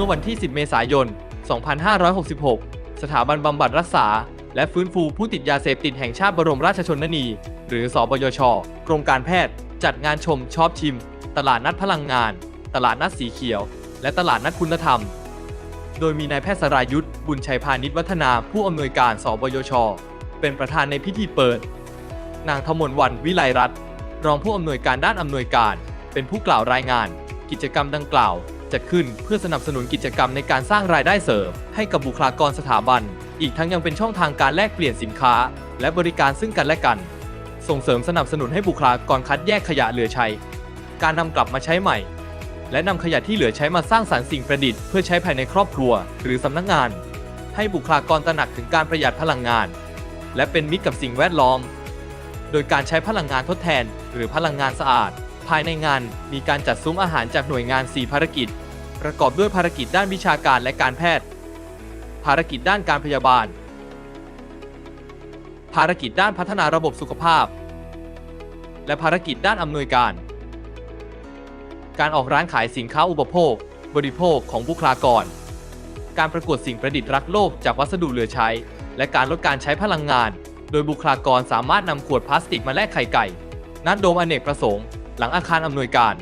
มื่อวันที่ 10 เมษายน 2566 สถาบันบำบัดรักษา และฟื้นฟูผู้ติดยาเสพติดแห่งชาติบรมราชชนนี หรือสบยช กรมการแพทย์ จัดงานชมชอบชิม ตลาดนัดพลังงาน ตลาดนัดสีเขียว และตลาดนัดคุณธรรม โดยมีนายแพทย์สรายุทธ์บุญชัยพาณิชวัฒนาผู้อำนวยการสบยช เป็นประธานในพิธีเปิด นางธมนวันวิไลรัตน์รองผู้อำนวยการด้านอำนวยการ เป็นผู้กล่าวรายงาน กิจกรรมดังกล่าว จัดขึ้นเพื่อสนับสนุนกิจกรรมในการสร้างรายได้เสริม ให้กับบุคลากรสถาบัน อีกทั้งยังเป็นช่องทางการแลกเปลี่ยนสินค้า และบริการซึ่งกันและกัน ส่งเสริมสนับสนุนให้บุคลากรคัดแยกขยะเหลือใช้ การนำกลับมาใช้ใหม่ และนำขยะที่เหลือใช้มาสร้างสรรค์สิ่งประดิษฐ์เพื่อใช้ภายในครอบครัว หรือสำนักงาน ให้บุคลากรตระหนักถึงการประหยัดพลังงาน และเป็นมิตรกับสิ่งแวดล้อม โดยการใช้พลังงานทดแทน หรือพลังงานสะอาดภายในงานมีการจัดซุ้มอาหารจากหน่วยงาน 4 ภารกิจ ประกอบด้วยภารกิจด้านวิชาการและการแพทย์ ภารกิจด้านการพยาบาล ภารกิจด้านพัฒนาระบบสุขภาพ และภารกิจด้านอำนวยการ การออกร้านขายสินค้าอุปโภค บริโภคของบุคลากร การประกวดสิ่งประดิษฐ์รักโลกจากวัสดุเหลือใช้ และการลดการใช้พลังงาน โดยบุคลากรสามารถนำขวดพลาสติกมาแลกไข่ไก่ณโดมอเนกประสงค์ หลังอาคารอำนวยการ